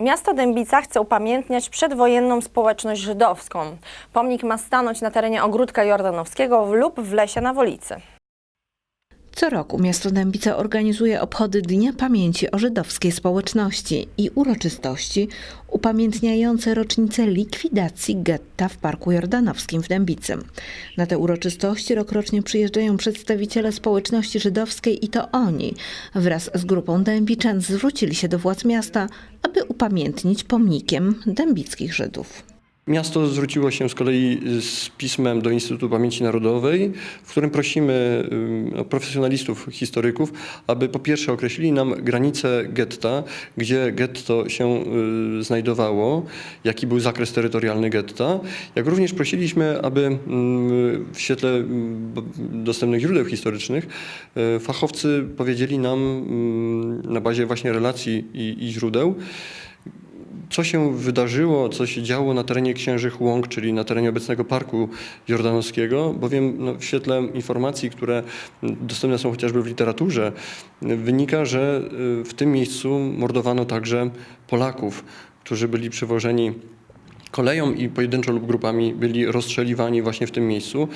Miasto Dębica chce upamiętniać przedwojenną społeczność żydowską. Pomnik ma stanąć na terenie ogródka jordanowskiego lub w lesie na Wolicy. Co roku miasto Dębica organizuje obchody Dnia Pamięci o żydowskiej społeczności i uroczystości upamiętniające rocznicę likwidacji getta w Parku Jordanowskim w Dębicy. Na te uroczystości rokrocznie przyjeżdżają przedstawiciele społeczności żydowskiej i to oni wraz z grupą dębiczan zwrócili się do władz miasta, aby upamiętnić pomnikiem dębickich Żydów. Miasto zwróciło się z kolei z pismem do Instytutu Pamięci Narodowej, w którym prosimy profesjonalistów, historyków, aby po pierwsze określili nam granice getta, gdzie getto się y, znajdowało, jaki był zakres terytorialny getta, jak również prosiliśmy, aby w świetle dostępnych źródeł historycznych y, fachowcy powiedzieli nam na bazie właśnie relacji i, i źródeł, co się wydarzyło, co się działo na terenie Księżych Łąk, czyli na terenie obecnego Parku Jordanowskiego, bowiem no, w świetle informacji, które dostępne są chociażby w literaturze, wynika, że y, w tym miejscu mordowano także Polaków, którzy byli przywożeni koleją i pojedynczo lub grupami byli rozstrzeliwani właśnie w tym miejscu.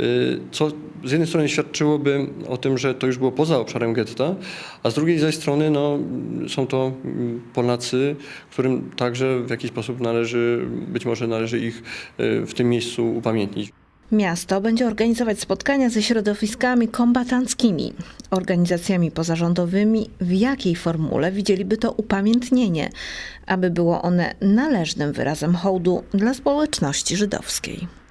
Y, Co z jednej strony świadczyłoby o tym, że to już było poza obszarem getta, a z drugiej zaś strony no, są to mm, Polacy, którym także w jakiś sposób należy, być może należy ich y, w tym miejscu upamiętnić. Miasto będzie organizować spotkania ze środowiskami kombatanckimi, organizacjami pozarządowymi, w jakiej formule widzieliby to upamiętnienie, aby było one należnym wyrazem hołdu dla społeczności żydowskiej.